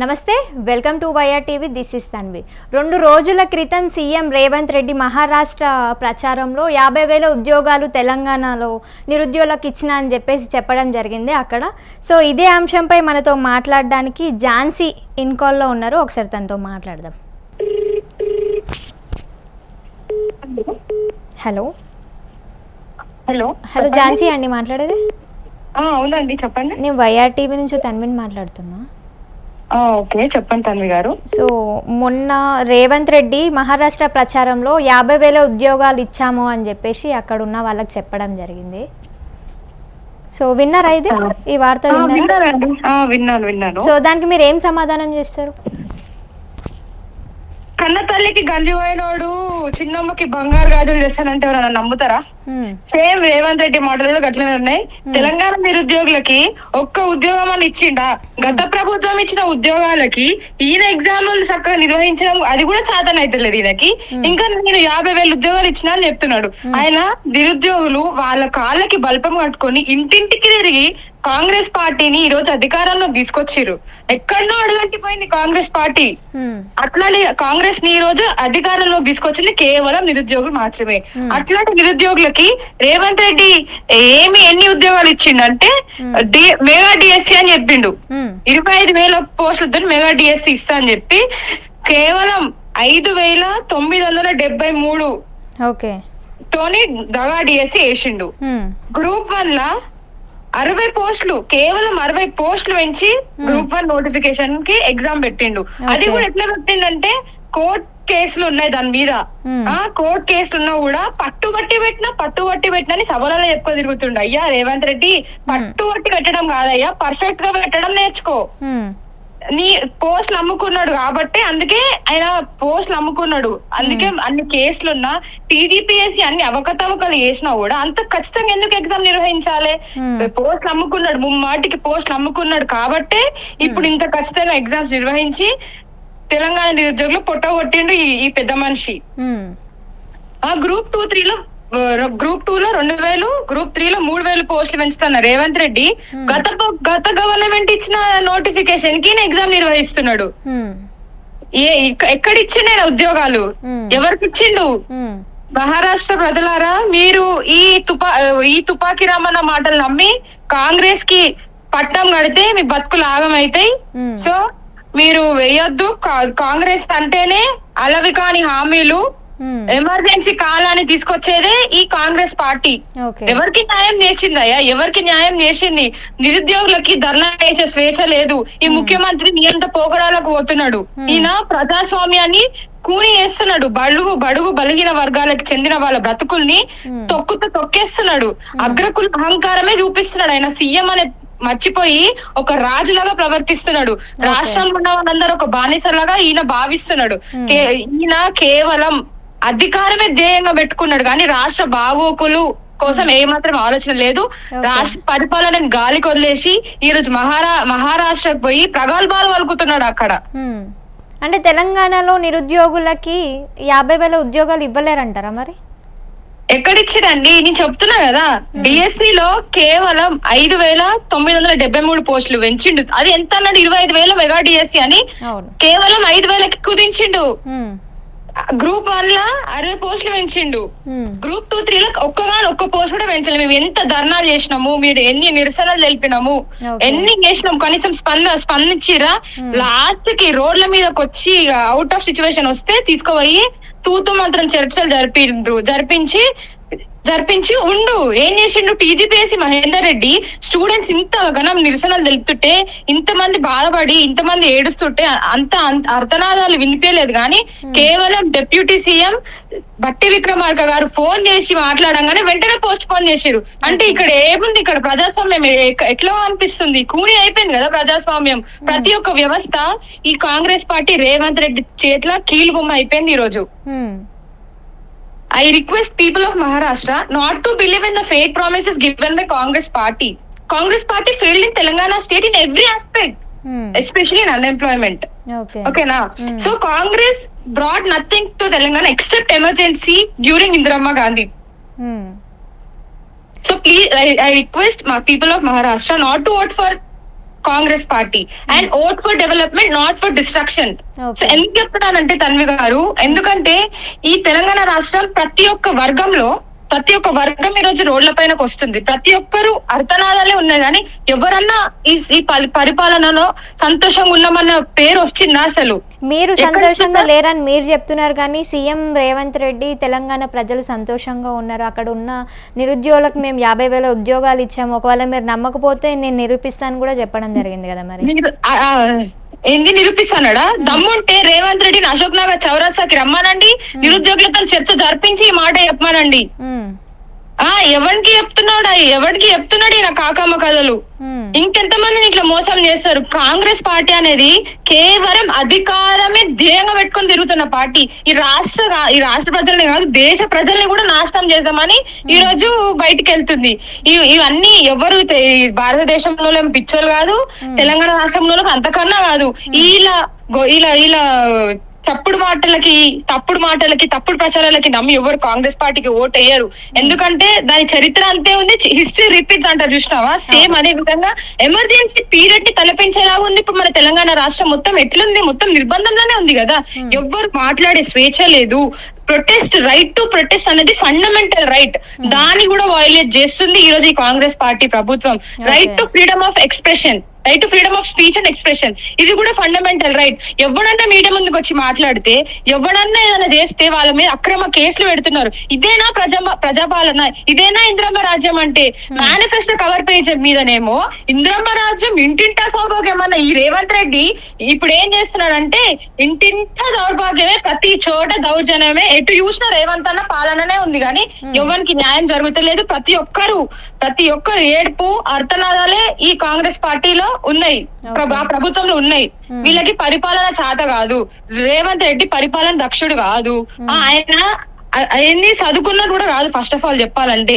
నమస్తే welcome to YR TV this is Tanvi. రెండు రోజుల క్రితం సీఎం రేవంత్ రెడ్డి మహారాష్ట్ర ప్రచారంలో యాభై వేల ఉద్యోగాలు తెలంగాణలో నిరుద్యోగులకు ఇచ్చిన అని చెప్పేసి చెప్పడం జరిగింది అక్కడ. సో ఇదే అంశంపై మనతో మాట్లాడడానికి ఝాన్సీ ఇన్కాల్లో ఉన్నారు. ఒకసారి తనతో మాట్లాడదాం. హలో. హలో. హలో ఝాన్సీ అండి మాట్లాడేది? అవునండి చెప్పండి. నేను వైఆర్ టీవీ నుంచి తన్విని మాట్లాడుతున్నా. ఓకే. చెప్పండి తన్వి గారు. సో మొన్న రేవంత్ రెడ్డి మహారాష్ట్ర ప్రచారంలో యాభై వేల ఉద్యోగాలు ఇచ్చాము అని చెప్పేసి అక్కడ ఉన్న వాళ్ళకి చెప్పడం జరిగింది. సో విన్నారా ఇది? ఈ వార్త విన్నారా? విన్నాను విన్నాను. సో దానికి మీరు ఏం సమాధానం చేస్తారు? కన్న తల్లికి గంజి పోయినోడు చిన్నమ్మకి బంగారు గాజులు చేస్తానంటే ఎవరైనా నమ్ముతారా. సేమ్ రేవంత్ రెడ్డి మాటలు కూడా గట్లనే ఉన్నాయి. తెలంగాణ నిరుద్యోగులకి ఒక్క ఉద్యోగం అని ఇచ్చిండా? గత ప్రభుత్వం ఇచ్చిన ఉద్యోగాలకి ఈయన ఎగ్జామ్లు చక్కగా నిర్వహించడం అది కూడా చాతన అవుతలేదు ఈయనకి ఇంకా నేను యాభై వేలు ఉద్యోగాలు ఇచ్చినా అని చెప్తున్నాడు. ఆయన నిరుద్యోగులు వాళ్ళ కాళ్ళకి బల్పం కట్టుకొని ఇంటింటికి తిరిగి కాంగ్రెస్ పార్టీని ఈ రోజు అధికారంలో తీసుకొచ్చిర్రు. ఎక్కడనో అడుగంటిపోయింది కాంగ్రెస్ పార్టీ. అట్లాంటి కాంగ్రెస్ని ఈ రోజు అధికారంలోకి తీసుకొచ్చింది కేవలం నిరుద్యోగులు మాత్రమే. అట్లాంటి నిరుద్యోగులకి రేవంత్ రెడ్డి ఏమి ఎన్ని ఉద్యోగాలు ఇచ్చిండంటే మెగా డిఎస్సి అని చెప్పిండు. ఇరవై ఐదు వేల పోస్టులతో మెగా డిఎస్సి ఇస్తా అని చెప్పి కేవలం ఐదు వేల తొమ్మిది వందల డెబ్బై మూడు ఓకే. తోని దగా డిఎస్సి వేసిండు. గ్రూప్ వన్ లా అరవై పోస్టులు కేవలం అరవై పోస్టులు పెంచి గ్రూప్ వన్ నోటిఫికేషన్కి ఎగ్జామ్ పెట్టిండు. అది కూడా ఎట్లా పెట్టిండంటే కోర్ట్ కేసులు ఉన్నాయి దాని మీద. Hmm. ఆ కోర్ట్ కేసులు ఉన్నా కూడా పట్టుబట్టి పెట్టినా పట్టుబట్టి పెట్టినా అని సభలలో ఎక్కువ తిరుగుతుండు. అయ్యా రేవంత్ రెడ్డి పట్టుబట్టి పెట్టడం కాదయ్యా పర్ఫెక్ట్గా పెట్టడం నేర్చుకో. హ్మ్. నీ పోస్టులు అమ్ముకున్నాడు కాబట్టి అందుకే ఆయన పోస్టులు అమ్ముకున్నాడు. అందుకే అన్ని కేసులున్నా టీజీపీఎస్సీ అన్ని అవకతవకలు చేసినా కూడా అంత ఖచ్చితంగా ఎందుకు ఎగ్జామ్ నిర్వహించాలి. పోస్టులు అమ్ముకున్నాడు ముమ్మాటికి పోస్టులు అమ్ముకున్నాడు కాబట్టే ఇప్పుడు ఇంత ఖచ్చితంగా ఎగ్జామ్స్ నిర్వహించి తెలంగాణ నిరుద్యోగులు పొట్టగొట్టిండు ఈ ఈ పెద్ద మనిషి. ఆ గ్రూప్ టూ త్రీ లో గ్రూప్ టూ లో రెండు వేలు గ్రూప్ త్రీ లో మూడు వేలు పోస్టులు పెంచుతున్నారు రేవంత్ రెడ్డి గత గత గవర్నమెంట్ ఇచ్చిన నోటిఫికేషన్కి ఎగ్జామ్ నిర్వహిస్తున్నాడు. ఏ ఎక్కడ ఇచ్చిండు ఉద్యోగాలు. ఎవరికి ఇచ్చిండు. మహారాష్ట్ర ప్రజలారా మీరు ఈ తుపా ఈ తుపాకీ రమ్మన్న మాటలు నమ్మి కాంగ్రెస్కి పట్టం కడితే మీ బతుకులు ఆగమైతాయి. సో మీరు వేయొద్దు కాంగ్రెస్ అంటేనే అలవి కాని హామీలు హ్మ్. ఎమర్జెన్సీ కాలాన్ని తీసుకొచ్చేదే ఈ కాంగ్రెస్ పార్టీ. ఎవరికి న్యాయం చేసిందయ్యా? ఎవరికి న్యాయం చేసింది? నిరుద్యోగులకి ధర్నా చేసే స్వేచ్ఛ లేదు. ఈ ముఖ్యమంత్రి నియంత పోకడాలకు పోతున్నాడు. ఈయన ప్రజాస్వామ్యాన్ని కూని చేస్తున్నాడు బడుగు బడుగు బలిగిన వర్గాలకు చెందిన వాళ్ళ బ్రతుకుల్ని తొక్కుతూ తొక్కేస్తున్నాడు. అగ్రకుల అహంకారమే చూపిస్తున్నాడు. ఆయన సీఎం అనే మర్చిపోయి ఒక రాజులాగా ప్రవర్తిస్తున్నాడు. రాష్ట్రంలో ఉన్న వాళ్ళందరూ ఒక బానిసలాగా ఈయన భావిస్తున్నాడు. ఈయన కేవలం అధికారమే ధ్యేయంగా పెట్టుకున్నాడు. కానీ రాష్ట్ర బాగోపులు కోసం ఏమాత్రం ఆలోచన లేదు. రాష్ట్ర పరిపాలనని గాలికి వదిలేసి ఈ రోజు మహారా మహారాష్ట్రకు పోయి ప్రగల్భాలు పలుకుతున్నాడు అక్కడ. హ్మ్. అంటే తెలంగాణలో నిరుద్యోగులకి యాభై వేల ఉద్యోగాలు ఇవ్వలేరంటారా మరి? ఎక్కడిచ్చిరండి? నేను చెప్తున్నా కదా. డిఎస్సి లో కేవలం ఐదు వేల తొమ్మిది వందల డెబ్బై మూడు పోస్టులు పెంచిండు. అది ఎంత అన్నాడు? ఇరవై ఐదు వేల మెగా డిఎస్సి అని అవును. కేవలం ఐదు వేలకి కుదించిండు. గ్రూప్ వన్ లా అరవై పోస్టులు పెంచిండు. గ్రూప్ టూ త్రీ లో ఒక్కగాని ఒక్క పోస్ట్ కూడా పెంచలేదు మేము ఎంత ధర్నా చేసినాము మీరు ఎన్ని నిరసనలు తెలిపినాము. ఎన్ని చేసినాం కనీసం స్పంద స్పందించిరా లాస్ట్కి రోడ్ల మీదకి వచ్చి అవుట్ ఆఫ్ సిచ్యువేషన్ వస్తే తీసుకుపోయి తూతు మాత్రం చర్చలు జరిపిండ్రు జరిపించి జరిపించి ఉండు. ఏం చేసిండు? టీజీపీఎస్సీ మహేందర్ రెడ్డి స్టూడెంట్స్ ఇంత గణం నిరసనలు తెలుపుతుంటే ఇంతమంది బాధపడి ఇంతమంది ఏడుస్తుంటే అంత అర్థనాదాలు వినిపించలేదు. కానీ కేవలం డిప్యూటీ సీఎం బట్టి విక్రమార్క గారు ఫోన్ చేసి మాట్లాడంగానే వెంటనే పోస్ట్ పోన్ చేసిరు అంటే ఇక్కడ ఏముంది? ఇక్కడ ప్రజాస్వామ్యం ఎట్లా అనిపిస్తుంది? కూని అయిపోయింది కదా ప్రజాస్వామ్యం. ప్రతి ఒక్క వ్యవస్థ ఈ కాంగ్రెస్ పార్టీ రేవంత్ రెడ్డి చేతిలో కీలు బొమ్మ అయిపోయింది ఈ రోజు హ్మ్. I request people of Maharashtra not to believe in the fake promises given by Congress party. Congress party failed in Telangana state in every aspect, hmm. especially in unemployment. Okay. Okay, now. Hmm. So Congress brought nothing to Telangana except emergency during Indirama Gandhi. Hmm. So please, I, I request my people of Maharashtra not to vote for Congress party. And vote for development not for destruction. So ఎందుకు చెప్తున్నానంటే తన్వి గారు ఎందుకంటే ఈ తెలంగాణ రాష్ట్రం ప్రతి ఒక్క వర్గంలో ప్రతి ఒక్క వర్గం ఈ రోజు రోడ్ల పైనకు వస్తుంది. ప్రతి ఒక్కరు అర్థనాదాలే ఉన్నాయి కానీ ఎవరన్నా ఈ ఈ పలి- పరిపాలనలో సంతోషంగా ఉన్నామన్న పేరు వచ్చిందా అసలు? మీరు సంతోషంగా లేరని మీరు చెప్తున్నారు కానీ సీఎం రేవంత్ రెడ్డి తెలంగాణ ప్రజలు సంతోషంగా ఉన్నారు. అక్కడ ఉన్న నిరుద్యోగులకు మేము యాభై వేల ఉద్యోగాలు ఇచ్చాము. ఒకవేళ మీరు నమ్మకపోతే నేను నిరూపిస్తాను కూడా చెప్పడం జరిగింది కదా మరి. ఏంది నిరూపిస్తానడా? దమ్ముంటే రేవంత్ రెడ్డిని అశోక్ నగర్ చౌరస్తాకి రమ్మానండి. నిరుద్యోగులతో చర్చ జరిపించి ఈ మాట చెప్పమానండి. ఆ ఎవరికి చెప్తున్నాడు? ఎవరికి చెప్తున్నాడు ఈయన కాకమ్మ కథలు? ఇంకెంత మందిని ఇట్లా మోసం చేస్తారు? కాంగ్రెస్ పార్టీ అనేది కేవలం అధికారమే ధ్యేయంగా పెట్టుకొని తిరుగుతున్న పార్టీ. ఈ రాష్ట్ర ఈ రాష్ట్ర ప్రజల్ని కాదు దేశ ప్రజల్ని కూడా నాశనం చేద్దామని ఈ రోజు బయటికి వెళ్తుంది ఇవన్నీ ఎవరు భారతదేశంలో పిచ్చోలు కాదు తెలంగాణ రాష్ట్రంలో అంతకన్నా కాదు. ఇలా ఇలా ఇలా తప్పుడు మాటలకి తప్పుడు మాటలకి తప్పుడు ప్రచారాలకి నమ్మి ఎవరు కాంగ్రెస్ పార్టీకి ఓట్ వేయరు. ఎందుకంటే దాని చరిత్ర అంతే ఉంది హిస్టరీ రిపీట్స్ అంటారు చూసినావా? సేమ్ అదే విధంగా ఎమర్జెన్సీ పీరియడ్ని తలపించేలాగా ఉంది. ఇప్పుడు మన తెలంగాణ రాష్ట్రం మొత్తం ఎట్లుంది? మొత్తం నిర్బంధంలోనే ఉంది కదా. ఎవ్వరు మాట్లాడే స్వేచ్ఛ లేదు. ప్రొటెస్ట్ రైట్ టు ప్రొటెస్ట్ అనేది ఫండమెంటల్ రైట్ దాన్ని కూడా వైలేట్ చేస్తుంది ఈ రోజు ఈ కాంగ్రెస్ పార్టీ ప్రభుత్వం. Right to freedom of expression right to freedom of speech and expression ఇది కూడా ఫండమెంటల్ రైట్ ఎవడన్నా మీడియా ముందుకు వచ్చి మాట్లాడితే ఎవడన్నా ఏదైనా చేస్తే వాళ్ళ మీద అక్రమ కేసులు పెడుతున్నారు. ఇదేనా ప్రజా ప్రజాపాలన? ఇదేనా ఇంద్రమ్మ రాజ్యం అంటే? మేనిఫెస్టో కవర్ పేజ్ మీదనేమో ఇంద్రమ్మ రాజ్యం ఇంటింటా సౌభాగ్యం అన్న ఈ రేవంత్ రెడ్డి ఇప్పుడు ఏం చేస్తున్నాడంటే ఇంటింటా దౌర్భాగ్యమే ప్రతి చోట దౌర్జన్యమే. ఎటు చూసినా రేవంత్ అన్న పాలననే ఉంది కానీ ఎవరికి న్యాయం జరుగుతలేదు. ప్రతి ఒక్కరు ప్రతి ఒక్కరు ఏడుపు అర్థనాదాలే ఈ కాంగ్రెస్ పార్టీలో ఉన్నాయి. ప్రభుత్వంలో ఉన్నాయి. వీళ్ళకి పరిపాలన చేత కాదు. రేవంత్ రెడ్డి పరిపాలన దక్షుడు కాదు. ఆయన ఆయన్ని చదువుకున్నాడు కూడా కాదు ఫస్ట్ ఆఫ్ ఆల్ చెప్పాలంటే.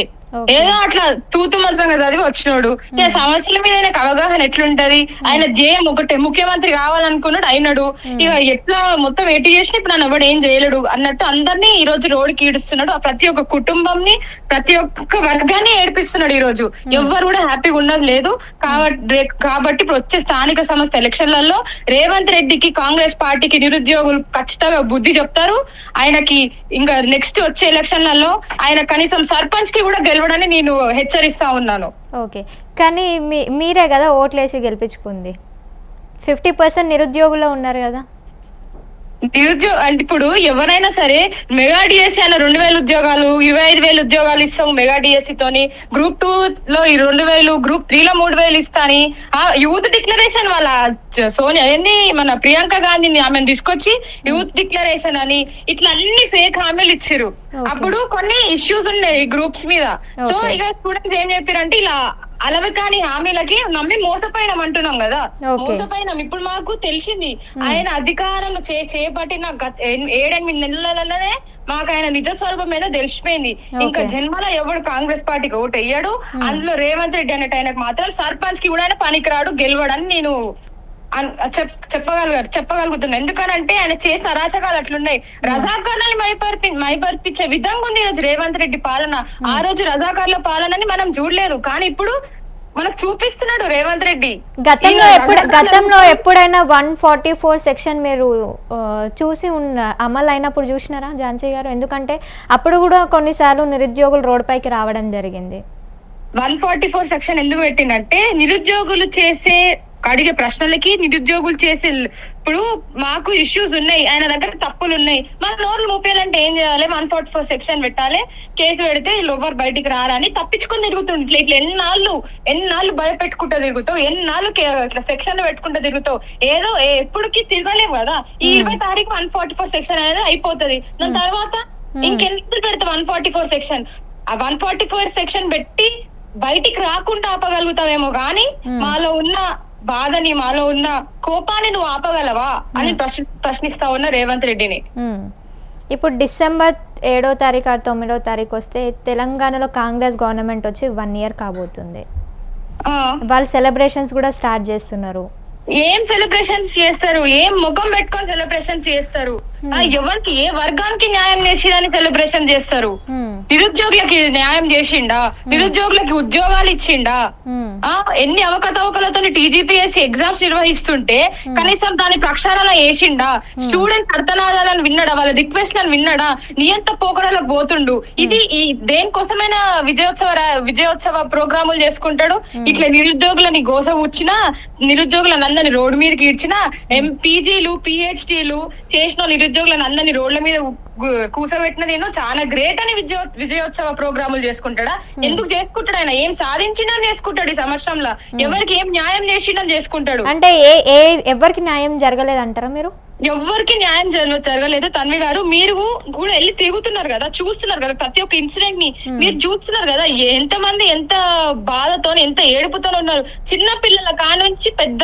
ఏదో అట్లా తూతు మంత్రంగా చదివి వచ్చినోడు. ఇక సమస్యల మీద ఆయనకు అవగాహన ఎట్లుంటది? ఆయన ధ్యేయం ఒకటే ముఖ్యమంత్రి కావాలనుకున్నాడు అయినాడు. ఇక ఎట్లా మొత్తం ఎటు చేసినా ఇప్పుడు నన్ను ఎవడు ఏం చేయలేడు అన్నట్టు అందరినీ ఈ రోజు రోడ్డుకి ఈడుస్తున్నాడు ఆ ప్రతి ఒక్క కుటుంబంని ప్రతి ఒక్క వర్గాన్ని ఏడిపిస్తున్నాడు ఈ రోజు. ఎవ్వరు కూడా హ్యాపీగా ఉన్నది లేదు. కాబట్టి కాబట్టి ఇప్పుడు వచ్చే స్థానిక సంస్థ ఎలక్షన్లలో రేవంత్ రెడ్డికి కాంగ్రెస్ పార్టీకి నిరుద్యోగులు ఖచ్చితంగా బుద్ధి చెప్తారు. ఆయనకి ఇంకా నెక్స్ట్ వచ్చే ఎలక్షన్లలో ఆయన కనీసం సర్పంచ్కి కూడా గెలవడని నేను హెచ్చరిస్తా ఉన్నాను. ఓకే. కానీ మీ మీరే కదా ఓట్లేసి గెలిపించుకుంది. ఫిఫ్టీ పర్సెంట్ నిరుద్యోగులు ఉన్నారు కదా. నిరుద్యోగ అంటే ఇప్పుడు ఎవరైనా సరే మెగా డిఎస్సి అన్న రెండు వేల ఉద్యోగాలు ఇరవై ఐదు వేలు ఉద్యోగాలు ఇస్తాము మెగా డిఎస్సి తోని గ్రూప్ టూ లో ఈ రెండు వేలు గ్రూప్ త్రీ లో మూడు వేలు ఇస్తాని ఆ యూత్ డిక్లరేషన్ వాళ్ళ సోనియా ఏంది మన ప్రియాంక గాంధీని ఆమెను తీసుకొచ్చి యూత్ డిక్లరేషన్ అని ఇట్లా అన్ని ఫేక్ హామీలు ఇచ్చారు. అప్పుడు కొన్ని ఇష్యూస్ ఉన్నాయి గ్రూప్స్ మీద సో. ఇక స్టూడెంట్స్ ఏం చెప్పారంటే ఇలా అలవి కాని హామీలకి నమ్మి మోసపోయినాం అంటున్నాం కదా. మోసపోయినాం. ఇప్పుడు మాకు తెలిసింది. ఆయన అధికారం చేపట్టిన ఏడెనిమిది నెలలలోనే మాకు ఆయన నిజ స్వరూపం మీద తెలిసిపోయింది. ఇంకా. జన్మలో ఎవడు కాంగ్రెస్ పార్టీకి ఓటు వేయడు. అందులో రేవంత్ రెడ్డి అనేట ఆయనకు మాత్రం సర్పంచ్కి కూడా ఆయన పనికిరాడు గెలవడని నేను అన్- చెప్- చెప్పగలుగు చెప్పగలుగుతున్నా ఎందుకనంటే ఆయన చేసిన అరాచకాలు అట్లున్నాయి. రజాకారులని మైపర్పి మైపర్పించే విధంగా ఉంది ఈ రోజు రేవంత్ రెడ్డి పాలన. ఆ రోజు రజాకారుల పాలనని మనం చూడలేదు. కానీ ఇప్పుడు మనకు చూపిస్తున్నాడు రేవంత్ రెడ్డి. గతంలో ఎప్పుడు గతంలో ఎప్పుడైనా వన్ ఫార్టీ ఫోర్ సెక్షన్ మీరు చూసి ఉన్న అమలు అయినప్పుడు చూసినారా ఝాన్సీ గారు? ఎందుకంటే అప్పుడు కూడా కొన్నిసార్లు నిరుద్యోగులు రోడ్డుపైకి రావడం జరిగింది. వన్ ఫార్టీ ఫోర్ సెక్షన్ ఎందుకు పెట్టిందంటే నిరుద్యోగులు చేసే అడిగే ప్రశ్నలకి నిరుద్యోగులు చేసే ఇప్పుడు మాకు ఇష్యూస్ ఉన్నాయి ఆయన దగ్గర తప్పులు ఉన్నాయి. మన నోర్లు మూపేయాలంటే ఏం చేయాలి? వన్ ఫార్టీ ఫోర్ సెక్షన్ పెట్టాలి. కేసు పెడితే ఎవరు బయటికి రారని తప్పించుకొని తిరుగుతుంది. ఇట్లా ఇట్లా ఎన్నాళ్ళు ఎన్నాళ్ళు భయపెట్టుకుంటూ తిరుగుతావు? ఎన్నాళ్ళు ఇట్లా సెక్షన్ పెట్టుకుంటూ తిరుగుతావు? ఏదో ఎప్పటికి తిరగలేవు కదా? ఈ ఇరవై తారీఖు వన్ ఫార్టీ ఫోర్ సెక్షన్ అనేది అయిపోతది. దాని తర్వాత ఇంకెందుకు పెడతా వన్ ఫార్టీ ఫోర్ సెక్షన్? ఆ వన్ ఫార్టీ ఫోర్ సెక్షన్ పెట్టి బయటికి రాకుండా ఆపగలుగుతావేమో గాని మాలో ఉన్న బాధని మాలో ఉన్న కోపాన్ని నువ్వు ఆపగలవా అని ప్రశ్న ప్రశ్నిస్తా ఉన్న రేవంత్ రెడ్డిని. ఇప్పుడు డిసెంబర్ ఏడో తారీఖు ఆరు తొమ్మిదో తారీఖు వస్తే తెలంగాణలో కాంగ్రెస్ గవర్నమెంట్ వచ్చి వన్ ఇయర్ కాబోతుంది. ఆ. వాళ్ళు సెలబ్రేషన్స్ కూడా స్టార్ట్ చేస్తున్నారు. ఏం సెలబ్రేషన్స్ చేస్తారు? ఏం ముఖం పెట్టుకొని సెలబ్రేషన్స్ చేస్తారు? ఎవరికి ఏ వర్గానికి న్యాయం చేసిండని సెలబ్రేషన్ చేస్తారు. నిరుద్యోగులకి న్యాయం చేసిండా? నిరుద్యోగులకి ఉద్యోగాలు ఇచ్చిండా. ఆ ఎన్ని అవకతవకలతో టీజీపీఎస్సీ ఎగ్జామ్స్ నిర్వహిస్తుంటే కనీసం దాని ప్రక్షాళన చేసిండా? స్టూడెంట్ అర్థనాదాలను విన్నాడా? వాళ్ళ రిక్వెస్ట్లను విన్నాడా? నియంత పోకడలకు పోతుండు. ఇది ఈ దేనికోసమైనా విజయోత్సవ విజయోత్సవ ప్రోగ్రాములు చేసుకుంటాడు? ఇట్లా నిరుద్యోగులని గోస వచ్చినా నిరుద్యోగులను అందరిని రోడ్డు మీదకి ఇడ్చినా ఎం పీజీలు పిహెచ్డీలు చేసిన నిరుద్యోగులను అందరిని రోడ్ల మీద కూసబెట్టిన నేను చాలా గ్రేట్ అని విజయో విజయోత్సవ ప్రోగ్రాములు చేసుకుంటాడా? ఎందుకు చేసుకుంటాడు ఆయన? ఏం సాధించిండని చేసుకుంటాడు ఈ సంవత్సరంలో? ఎవరికి ఏం న్యాయం చేసిండని చేసుకుంటాడు? అంటే ఏ ఏ ఎవరికి న్యాయం జరగలేదంటారా మీరు? ఎవరికి న్యాయం జరగ- జరగలేదు తన్వి గారు. మీరు కూడా వెళ్ళి తిరుగుతున్నారు కదా చూస్తున్నారు కదా ప్రతి ఒక్క ఇన్సిడెంట్ని. మీరు చూస్తున్నారు కదా ఎంత మంది ఎంత బాధతో ఎంత ఏడుపుతో ఉన్నారు. చిన్న పిల్లల కానుంచి పెద్ద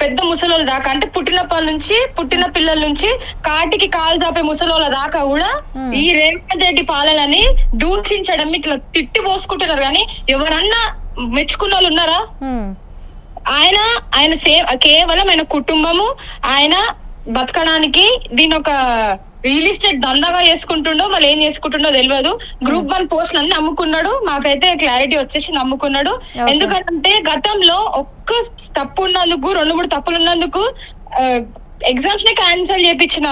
పెద్ద ముసలోళ్ళ దాకా. అంటే పుట్టినప్పటి నుంచి పుట్టిన పిల్లల నుంచి కాటికి కాలు చాపే ముసలోళ్ళ దాకా కూడా ఈ రేవంత్ రెడ్డి పాలనని దూషించడం ఇట్లా తిట్టి పోసుకుంటున్నారు. కానీ ఎవరన్నా మెచ్చుకున్న వాళ్ళు ఉన్నారా. ఆయన ఆయన సే కేవలం ఆయన కుటుంబము ఆయన బతకడానికి దీని ఒక రియల్ ఎస్టేట్ దందాగా చేసుకుంటుండో మళ్ళీ ఏం చేసుకుంటుండో తెలియదు గ్రూప్ వన్ పోస్ట్ అన్ని నమ్ముకున్నాడు మాకైతే క్లారిటీ వచ్చేసి నమ్ముకున్నాడు. ఎందుకంటే గతంలో ఒక్క తప్పు ఉన్నందుకు రెండు మూడు తప్పులు ఉన్నందుకు ఎగ్జామ్స్ని క్యాన్సిల్ చేపించిన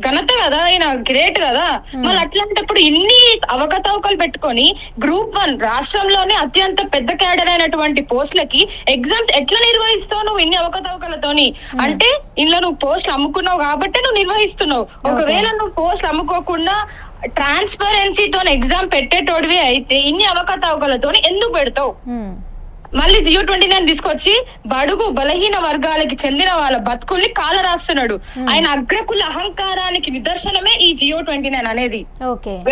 ఘనత కదా ఆయన గ్రేట్ కదా. మళ్ళీ అట్లాంటప్పుడు ఇన్ని అవకతవకలు పెట్టుకొని గ్రూప్ వన్ రాష్ట్రంలోనే అత్యంత పెద్ద క్యాడర్ అయినటువంటి పోస్టులకి ఎగ్జామ్స్ ఎట్లా నిర్వహిస్తావు నువ్వు ఇన్ని అవకతవకలతోని? అంటే ఇందులో నువ్వు పోస్టులు అమ్ముకున్నావు కాబట్టి నువ్వు నిర్వహిస్తున్నావు. ఒకవేళ నువ్వు పోస్టులు అమ్ముకోకుండా ట్రాన్స్పరెన్సీతో ఎగ్జామ్ పెట్టేటోడివి అయితే ఇన్ని అవకతవకలతోని ఎందుకు పెడతావు? మ్మ్. మళ్ళీ జియో ట్వంటీ నైన్ తీసుకొచ్చి బడుగు బలహీన వర్గాలకి చెందిన వాళ్ళ బతుకుల్ని కాల రాస్తున్నాడు ఆయన అగ్రకుల అహంకారానికి నిదర్శనమే ఈ జియో ట్వంటీ నైన్ అనేది.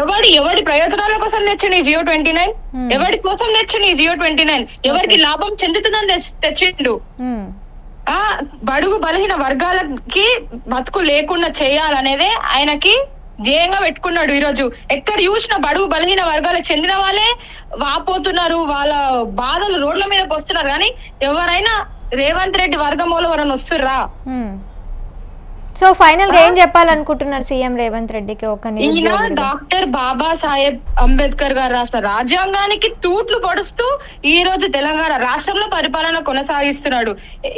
ఎవడి ఎవడి ప్రయోజనాల కోసం తెచ్చిండు ఈ జియో ట్వంటీ నైన్? Hmm. ఎవడి కోసం తెచ్చిండు ఈ జియో ట్వంటీ నైన్? ఎవరికి లాభం చెందుతుందని తెచ్- తెచ్చిండు? మ్మ్. ఆ బడుగు బలహీన వర్గాలకి బతుకు లేకుండా చేయాలనేదే ఆయనకి ధ్యేయంగా పెట్టుకున్నాడు ఈరోజు. ఎక్కడ చూసిన బడుగు బలహీన వర్గాలకు చెందిన వాళ్ళే వాపోతున్నారు. వాళ్ళ బాధలు రోడ్ల మీదకి వస్తున్నారు. కానీ ఎవరైనా రేవంత్ రెడ్డి వర్గంలో ఎవరైనా వస్తుర్రా? సో ఫైనల్గా ఏం చెప్పాలనుకుంటున్నారు సీఎం రేవంత్ రెడ్డికి ఒక ఈయన? డాక్టర్ బాబా సాహెబ్ అంబేద్కర్ గారు రాసిన రాజ్యాంగానికి తూట్లు పడుస్తూ ఈ రోజు తెలంగాణ రాష్ట్రంలో పరిపాలన కొనసాగిస్తున్నాడు.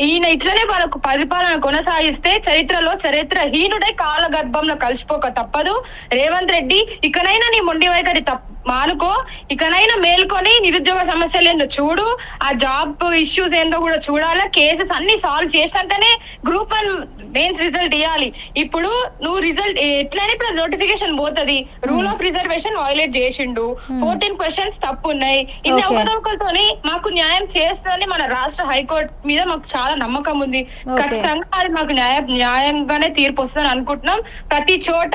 ఈయన ఇట్లనే వాళ్ళకు పరిపాలన కొనసాగిస్తే చరిత్రలో చరిత్రహీనుడై కాల గర్భంలో కలిసిపోక తప్పదు. రేవంత్ రెడ్డి ఇకనైనా నీ మొండి వైఖరి తప్ప మానుకో ఇకనైనా మేల్కొని నిరుద్యోగ సమస్యలు ఏందో చూడు ఆ జాబ్ ఇష్యూస్ ఏందో కూడా చూడాలా కేసెస్ అన్ని సాల్వ్ చేసినాకనే గ్రూప్ వన్ మెయిన్స్ రిజల్ట్ ఇవ్వాలి ఇప్పుడు నువ్వు రిజల్ట్ ఎట్లయినా ఇప్పుడు నోటిఫికేషన్ పోతది. రూల్ ఆఫ్ రిజర్వేషన్ వైలేట్ చేసిండు. ఫోర్టీన్ క్వశ్చన్స్ తప్పు ఉన్నాయి ఇన్ని. అవకతవకలతోని మాకు న్యాయం చేస్తుందని మన రాష్ట్ర హైకోర్టు మీద మాకు చాలా నమ్మకం ఉంది. ఖచ్చితంగా అది మాకు న్యాయ న్యాయంగానే తీర్పు వస్తుందని అనుకుంటున్నాం. ప్రతి చోట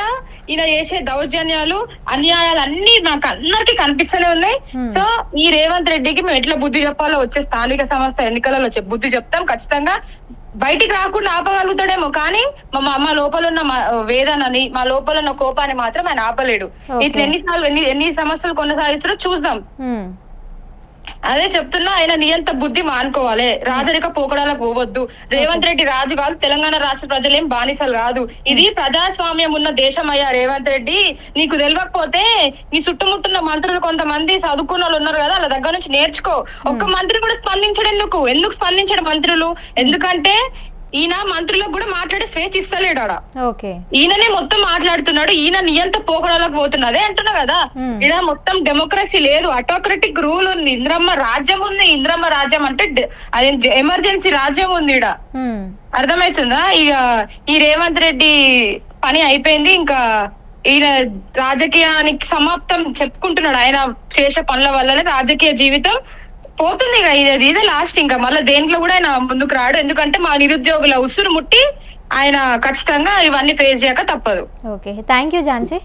ఈయన చేసే దౌర్జన్యాలు అన్యాయాలు అన్ని మాకు అందరికి కనిపిస్తూనే ఉన్నాయి Hmm. సో ఈ రేవంత్ రెడ్డికి మేము ఎట్లా బుద్ధి చెప్పాలో వచ్చే స్థానిక సంస్థ ఎన్నికలలో బుద్ధి చెప్తాం ఖచ్చితంగా బయటికి రాకుండా ఆపగలుగుతాడేమో కానీ మా మా- లోపల ఉన్న మా వేదనని మా లోపల ఉన్న కోపాన్ని మాత్రం ఆయన ఆపలేడు. ఇట్లా ఎన్నిసార్లు ఎన్ని ఎన్ని సమస్యలు కొనసాగిస్తాడో చూద్దాం మ్మ్. అదే చెప్తున్నా ఆయన నియంత బుద్ధి మానుకోవాలి. రాజరిక పోకడాలకు పోవద్దు. రేవంత్ రెడ్డి రాజు కాదు తెలంగాణ రాష్ట్ర ప్రజలేం బానిసలు కాదు. ఇది ప్రజాస్వామ్యం ఉన్న దేశం అయ్యా రేవంత్ రెడ్డి. నీకు తెలియకపోతే నీ చుట్టుముట్టున్న మంత్రులు కొంతమంది చదువుకున్న వాళ్ళు ఉన్నారు కదా వాళ్ళ దగ్గర నుంచి నేర్చుకో. ఒక్క మంత్రి కూడా స్పందించడం ఎందుకు? ఎందుకు స్పందించడం మంత్రులు? ఎందుకంటే ఈయన మంత్రులకు కూడా మాట్లాడే స్వేచ్ఛ ఇస్తలేడు ఆడ ఈయననే మొత్తం మాట్లాడుతున్నాడు ఈయన నియంత పోకడాలకు పోతున్నా అదే అంటున్నా కదా. ఈడ మొత్తం డెమోక్రసీ లేదు అటోక్రటిక్ రూల్ ఉంది ఇంద్రమ్మ రాజ్యం ఉంది ఇంద్రమ్మ రాజ్యం అంటే అది ఎమర్జెన్సీ రాజ్యం ఉంది ఈడ. మ్మ్. అర్థమవుతుందా? ఇక ఈ రేవంత్ రెడ్డి పని అయిపోయింది ఇంకా ఈయన రాజకీయానికి సమాప్తం చెప్పుకుంటున్నాడు. ఆయన చేసే పనుల వల్లనే రాజకీయ జీవితం పోతుంది ఇది ఇదే లాస్ట్ ఇంకా. మళ్ళీ దేంట్లో కూడా ఆయన ముందుకు రాడు. ఎందుకంటే మా నిరుద్యోగుల ఉసురు ముట్టి ఆయన ఖచ్చితంగా ఇవన్నీ ఫేస్ చేయక తప్పదు. Okay thank you Jhansi